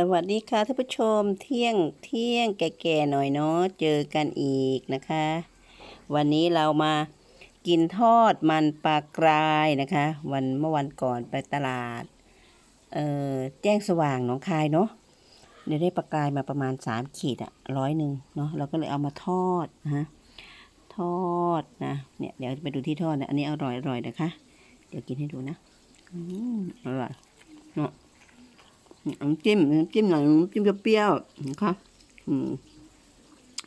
สวัสดีค่ะท่านผู้ชมเที่ยงเที่ยงแก่ๆหน่อยเนาะเจอกันอีกนะคะ วันนี้เรามากินทอดมันปลากรายนะคะ วันเมื่อวันก่อนไปตลาดเออแจ้งสว่างหนองคายเนาะเดี๋ยวได้ปลากรายมาประมาณสามขีดอะร้อยหนึ่งเนาะเราก็เลยเอามาทอดนะฮะทอดนะเนี่ยเดี๋ยวไปดูที่ทอดนะอันนี้อร่อยอร่อยนะคะ เดี๋ยวกินให้ดูนะอืมอร่อย น้ำจิ้มน้ำจิ้มหน่อยน้ำจิ้มเปรี้ยวๆนะคะอืม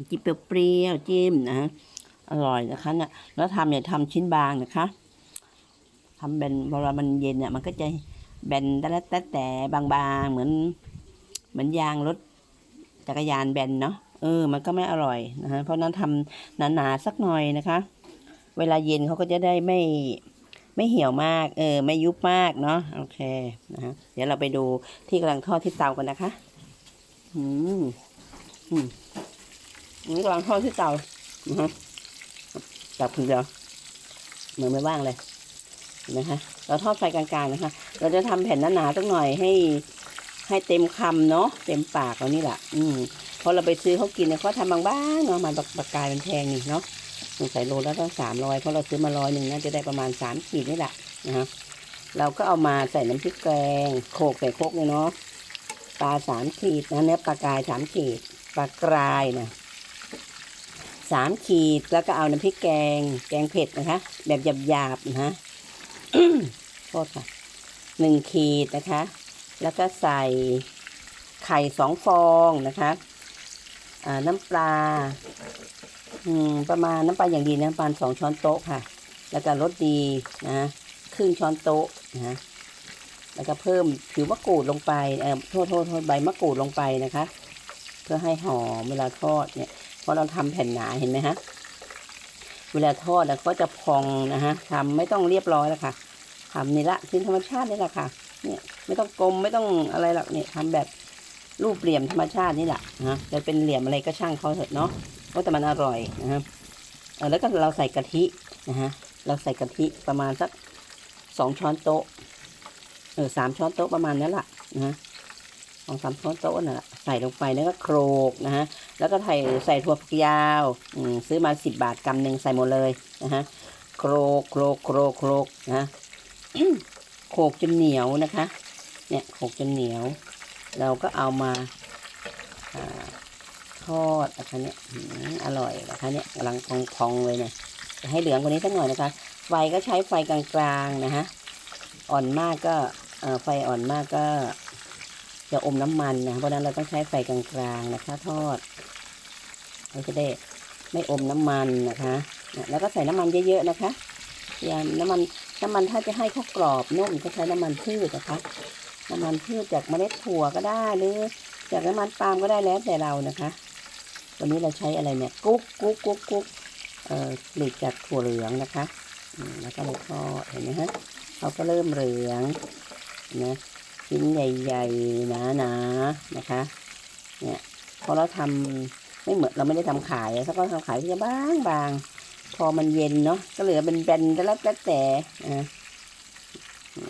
จิ้มเปรี้ยวๆจิ้มนะอร่อยนะคะเนี่ยแล้วทำเนี่ยทำชิ้นบางนะคะทำเป็นเวลามันเย็นเนี่ยมันก็จะแบนแต่ละแต่แต่บางๆ เหมือน เหมือนยางรถจักรยานแบนเนาะเออ มันก็ไม่อร่อยนะฮะเพราะนั้นทำหนาๆสักหน่อยนะคะ เวลาเย็นเขาก็จะได้ไม่ ไม่เหี่ยวมาก เออ ไม่ยุบมากเนาะ โอเค นะฮะ เดี๋ยวเราไปดูที่กำลังทอดที่เตากันนะคะ อืม อืมอันนี้กำลังทอดที่เตานะฮะจับคนเดียวเหมือนไม่ว่างเลยนไหมคะ เราทอดไฟกลางๆนะคะ เราจะทำแผ่นหนาๆสักหน่อยให้ให้เต็มคำเนาะ เต็มปากเรานี่แหละ อืมพอเราไปซื้อเขากินเนี่ยเขาทำบางๆเนาะ มันปากกายเป็นแพงนี่เนาะ งสัยโลและต้องสามร้อยเพราะเราซื้อมาร้อยหนึ่งน่าจะได้ประมาณสามขีดนี่แหละนะฮะเราก็เอามาใส่น้ำพริกแกงโขกใส่โคกเลยเนาะปลาสามขีดนะเนื้อปลากรายสามขีดปลากรายนะสามขีดแล้วก็เอาน้ำพริกแกง แกงเผ็ดนะคะ แบบหยาบๆนะฮะโทษค่ะหนึ่งขีดนะคะ แล้วก็ใส่ไข่สองฟองนะคะน้ำปลา อืมประมาณน้ำปลาอย่างดีนะประมาสองช้อนโต๊ะค่ะ แล้วก็รสดีนะครึ่งช้อนโต๊ะนะแล้วก็เพิ่มผิวมะกรูดลงไปเออโทษโทษโทษใบมะกรูดลงไปนะคะ เพื่อให้หอมเวลาทอดเนี่ยเพราะเราทำแผ่นหนาเห็นไหมฮะเวลาทอดแล้วก็จะพองนะฮะทำไม่ต้องเรียบร้อยแล้วค่ะทำนี่ละคือธรรมชาตินี่แหละค่ะ เนี่ยไม่ต้องกลมไม่ต้องอะไรหรอกเนี่ยทำแบบรูปเหลี่ยมธรรมชาตินี่แหละนะจะเป็นเหลี่ยมอะไรก็ช่างเขาเถอะเนาะ ก็แต่มันอร่อยนะครับเออแล้วก็เราใส่กะทินะฮะเราใส่กะทิประมาณสักสองช้อนโต๊ะเออสามช้อนโต๊ะประมาณนั้นแหละนะฮะสองสามช้อนโต๊ะน่ะใส่ลงไปแล้วก็โครกนะฮะแล้วก็ใส่ใส่ถั่วฝักยาวอืซื้อมาสิบบาทกำหนึ่งใส่หมดเลยนะฮะโครกโครกโครกโครกนะโขกจนเหนียวนะคะ เนี่ยโขกจนเหนียว เราก็เอามา ทอดนะคะเนี่ยอร่อยนะคะเนี่ยกำลังพองๆเลยเนี่ยจะให้เหลืองกว่านี้สักหน่อยนะคะ ไฟก็ใช้ไฟกลางๆนะฮะอ่อนมากก็ไฟอ่อนมากก็จะอมน้ำมันนะเพราะนั้นเราต้องใช้ไฟกลางๆนะคะ ทอดเราจะได้ไม่อมน้ำมันนะคะแล้วก็ใส่น้ำมันเยอะๆนะคะอย่าน้ำมันน้ำมันถ้าจะให้เขากรอบนุ่มก็ใช้น้ำมันพืชนะคะน้ำมันพืชจากเมล็ดถั่วก็ได้หรือจากน้ำมันปาล์มก็ได้แล้วแต่เรานะคะ วันนี้เราใช้อะไรเนี่ยกุ๊กกุ๊กกุ๊กกุ๊กเอ่อผลิตจากถั่วเหลืองนะคะแล้วก็เลยทอดเห็นไหมฮะเขาก็เริ่มเหลืองนะชิ้นใหญ่ๆหนาๆนะคะเนี่ยพอเราทำไม่เหมือนเราไม่ได้ทำขายถ้าก็ทำขายที่จะบางบางพอมันเย็นเนาะก็เหลือเป็นแบนๆแล้วแต่แต่ะ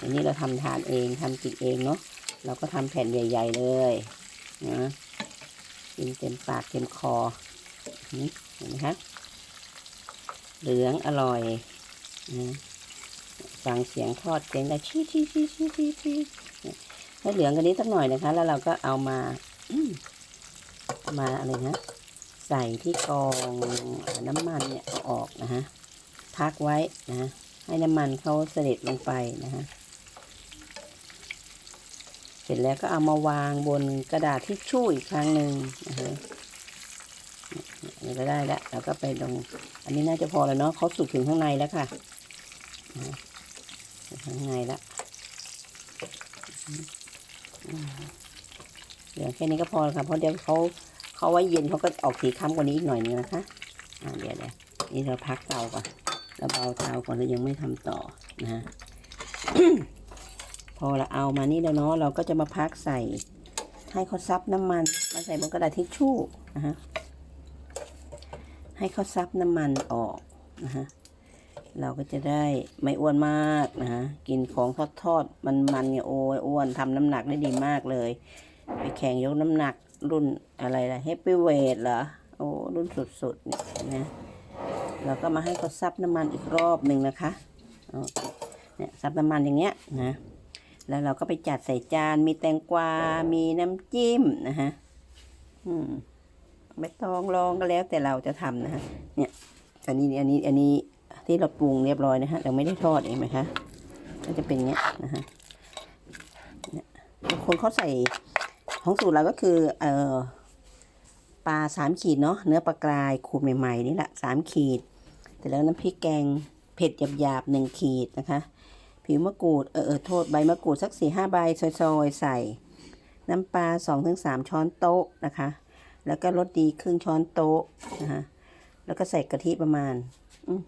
อันนี้เราทำทานเองทำกินเองเนาะเราก็ทำแผ่นใหญ่ ๆเลยนะ กินเต็มปากเต็มคอนี่เห็นไหมคะเหลืองอร่อยนะฟังเสียงทอดเสียงได้ชี้ชี้ชี้ชี้ชี้ชี้ให้เหลืองกันนี้สักหน่อยนะคะ แล้วเราก็เอามาอมมาอะไรนะใส่ที่กองน้ำมันเนี่ยเอาออกนะฮะพักไว้นะให้น้ำมันเขาเสด็จลงไปนะฮะ เสร็จแล้วก็เอามาวางบนกระดาษทิชชู่อีกครั้งหนึ่งนะฮะนี่ก็ได้แล้วแล้วก็ไปตรงอันนี้น่าจะพอแล้วเนาะเขาสุกถึงข้างในแล้วค่ะข้างในแล้วเหลือแค่นี้ก็พอแล้วค่ะเพราะเดี๋ยวเขาเขาไว้เย็นเขาก็ออกสีค้ำกว่านี้อีกหน่อยนึงนะคะอ่าเดี๋ยวเดี๋ยวนี่เราพักเตาก่อนเราเบาเตาก่อนเรายังไม่ทำต่อนะฮะ พอเราเอามานี่แล้วเนาะเราก็จะมาพักใส่ให้เขาซับน้ำมัน มาใส่บนกระดาษทิชชู่นะฮะให้เขาซับน้ำมันออกนะฮะเราก็จะได้ไม่อ้วนมากนะฮะกินของทอดทอดมันมันเนี่ยโอ้ยอ้วนทำน้ำหนักได้ดีมากเลย ไปแข่งยกน้ำหนักรุ่นอะไรล่ะเฮปปี้เวทเหรอโอ้รุ่นสุดๆเนี่ยนะเราก็มาให้เขาซับน้ำมันอีกรอบหนึ่งนะคะเอาเนี่ยซับน้ำมันอย่างเงี้ยนะ แล้วเราก็ไปจัดใส่จาน มีแตงกวา มีน้ำจิ้มนะฮะอืมไม่ต้องลองก็แล้วแต่เราจะทำนะฮะ เนี่ย อันนี้ อันนี้ อันนี้ที่เราปรุงเรียบร้อยนะฮะ เราไม่ได้ทอดเองไหมคะ ก็จะเป็นอย่างเงี้ยนะฮะเนี่ยบางคนเขาใส่ของสูตรเราก็คือ เอ่อ ปลาสามขีดเนาะ เนื้อปลากรายขูดใหม่ๆนี่แหละสามขีด แต่แล้วน้ำพริกแกงเผ็ดหยาบๆหนึ่งขีดนะคะ ผิวมะกรูดเออเออโทษใบมะกรูดสักสี่ห้าใบซอยๆใส่ น้ำปลาสองถึงสามช้อนโต๊ะนะคะ แล้วก็รสดีครึ่งช้อนโต๊ะนะคะแล้วก็ใส่กะทิประมาณอืม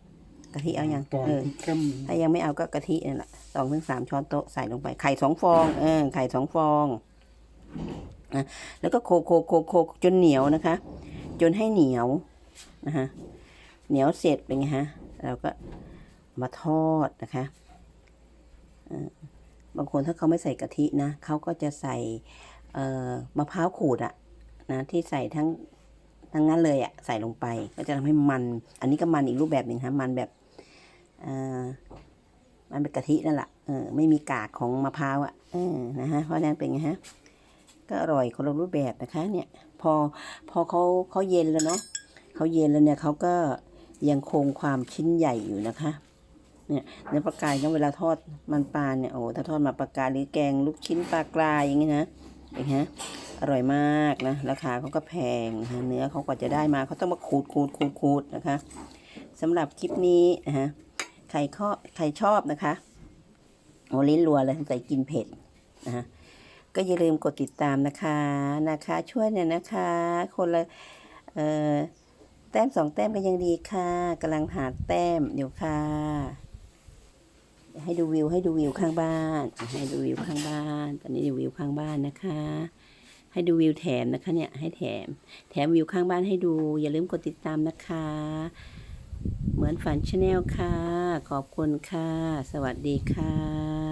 กะทิเอาอย่างตอนเออเข้มถ้ายังไม่เอาก็กะทินั่นแหละสองถึงสามช้อนโต๊ะใส่ลงไปไข่สองฟองเออไข่สองฟองนะแล้วก็โขกโขกโขกโขกจนเหนียวนะคะ จนให้เหนียวนะคะเหนียวเสร็จเป็นไงฮะเราก็มาทอดนะคะเออ บางคนถ้าเขาไม่ใส่กะทินะเขาก็จะใส่มะพร้าวขูดอะนะที่ใส่ทั้งทั้งนั้นเลยอะใส่ลงไป ก็จะทำให้มัน อันนี้ก็มันอีกรูปแบบหนึ่งฮะมันแบบมันเป็นกะทินั่นแหละเออไม่มีกากของมะพร้าวอะเออนะฮะเพราะนั้นเป็นไงฮะก็อร่อยคนละรูปแบบนะคะ เนี่ย พอพอเขาเขาเย็นแล้วเนาะเขาเย็นแล้วเนี่ยเขาก็ยังคงความชิ้นใหญ่อยู่นะคะ เนี่ยเนื้อปลากรายเนี่ยเวลาทอดมันปลาเนี่ยโอ้ถ้าทอดมาปลากรายหรือแกงลูกชิ้นปลากรายอย่างงี้นะเป็นไงฮะอร่อยมากนะราคาเขาก็แพงนะเนื้อเขากว่าจะได้มาเขาต้องมาขูดขูดขูดขูดนะคะสำหรับคลิปนี้นะฮะใครข้อใครชอบนะคะโอ้ลิ้นรัวเลยใส่กินเผ็ดนะฮะก็อย่าลืมกดติดตามนะคะนะคะ ช่วยเนี่ยนะคะ คนละเอ่อแต้มสองแต้มก็ยังดีค่ะกำลังหาแต้มอยู่ค่ะ ให้ดูวิวให้ดูวิวข้างบ้าน ให้ดูวิวข้างบ้าน ตอนนี้ดูวิวข้างบ้านนะคะ ให้ดูวิวแถมนะคะเนี่ยให้แถม แถมวิวข้างบ้านให้ดู อย่าลืมกดติดตามนะคะ เหมือนฝันชาแนลค่ะ ขอบคุณค่ะ สวัสดีค่ะ